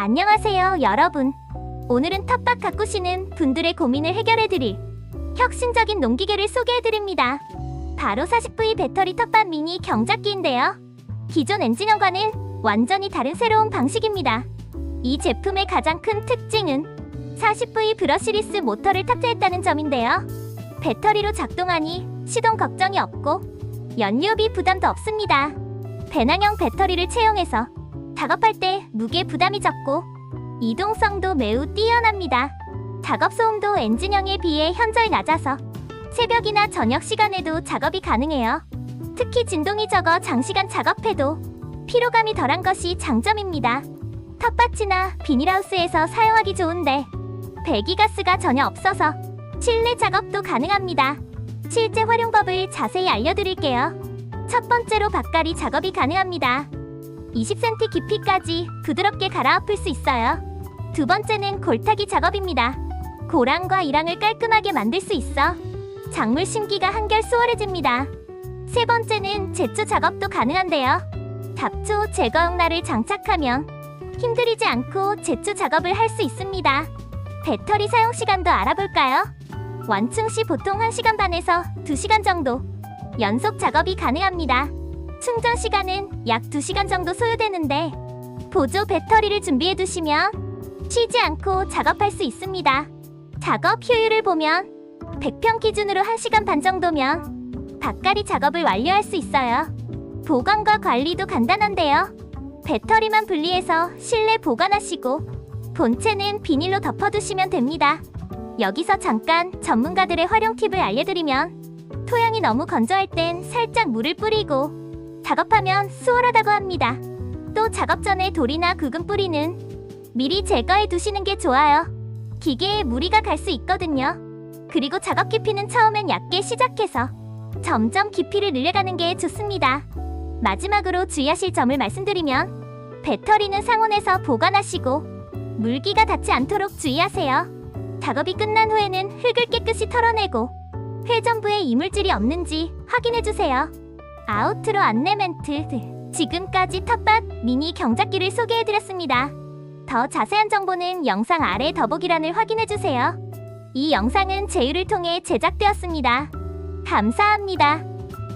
안녕하세요, 여러분. 오늘은 텃밭 가꾸시는 분들의 고민을 해결해드릴 혁신적인 농기계를 소개해드립니다. 바로 40V 배터리 텃밭 미니 경작기인데요. 기존 엔진형과는 완전히 다른 새로운 방식입니다. 이 제품의 가장 큰 특징은 40V 브러시리스 모터를 탑재했다는 점인데요. 배터리로 작동하니 시동 걱정이 없고 연료비 부담도 없습니다. 배낭형 배터리를 채용해서 작업할 때 무게 부담이 적고 이동성도 매우 뛰어납니다. 작업 소음도 엔진형에 비해 현저히 낮아서 새벽이나 저녁 시간에도 작업이 가능해요. 특히 진동이 적어 장시간 작업해도 피로감이 덜한 것이 장점입니다. 텃밭이나 비닐하우스에서 사용하기 좋은데 배기가스가 전혀 없어서 실내 작업도 가능합니다. 실제 활용법을 자세히 알려드릴게요. 첫 번째로 밭갈이 작업이 가능합니다. 20cm 깊이까지 부드럽게 갈아엎을 수 있어요. 두 번째는 골타기 작업입니다. 고랑과 이랑을 깔끔하게 만들 수 있어 작물 심기가 한결 수월해집니다. 세 번째는 제초 작업도 가능한데요. 잡초 제거용날을 장착하면 힘들이지 않고 제초 작업을 할 수 있습니다. 배터리 사용 시간도 알아볼까요? 완충 시 보통 1시간 반에서 2시간 정도 연속 작업이 가능합니다. 충전 시간은 약 2시간 정도 소요되는데 보조 배터리를 준비해 두시면 쉬지 않고 작업할 수 있습니다. 작업 효율을 보면 100평 기준으로 1시간 반 정도면 밭갈이 작업을 완료할 수 있어요. 보관과 관리도 간단한데요. 배터리만 분리해서 실내 보관하시고 본체는 비닐로 덮어두시면 됩니다. 여기서 잠깐 전문가들의 활용 팁을 알려드리면 토양이 너무 건조할 땐 살짝 물을 뿌리고 작업하면 수월하다고 합니다. 또 작업 전에 돌이나 구근 뿌리는 미리 제거해 두시는 게 좋아요. 기계에 무리가 갈 수 있거든요. 그리고 작업 깊이는 처음엔 얕게 시작해서 점점 깊이를 늘려가는 게 좋습니다. 마지막으로 주의하실 점을 말씀드리면 배터리는 상온에서 보관하시고 물기가 닿지 않도록 주의하세요. 작업이 끝난 후에는 흙을 깨끗이 털어내고 회전부에 이물질이 없는지 확인해 주세요. 아우트로 안내 멘트 지금까지 텃밭 미니 경작기를 소개해 드렸습니다. 더 자세한 정보는 영상 아래 더보기란을 확인해 주세요. 이 영상은 제휴를 통해 제작되었습니다. 감사합니다.